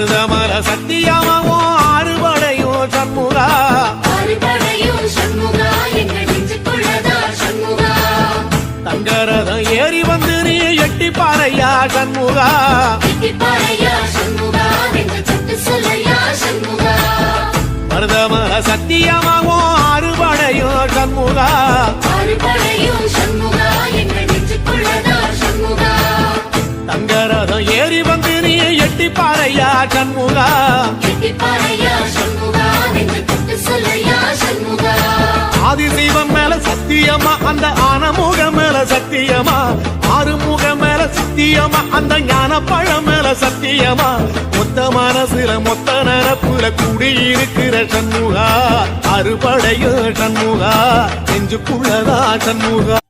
மருதமர சத்தியமாவும் ஆறுபடையும் சண்முகா. தங்கரதம் ஏறி வந்து நீ எட்டி பாறையா சண்முகா மருதமர சத்தியமாவும் ஆறுபடையும் சண்முகா. நீ எட்டி பாறையா சண்முகா? தொட்டு சொல்லையா சண்முகா? ஆதிசைவம் மேல சத்தியமா அந்த ஆனமுகம் மேல சத்தியமா? ஆறுமுகம் மேல சத்தியமா அந்த ஞான பழம் மேல சத்தியமா? மொத்த மனசுல மொத்த நரப்புல குடியிருக்கிற சண்முகா. அறுபடையும் சண்முகா. நெஞ்சுக்குள்ளதா சண்முகா.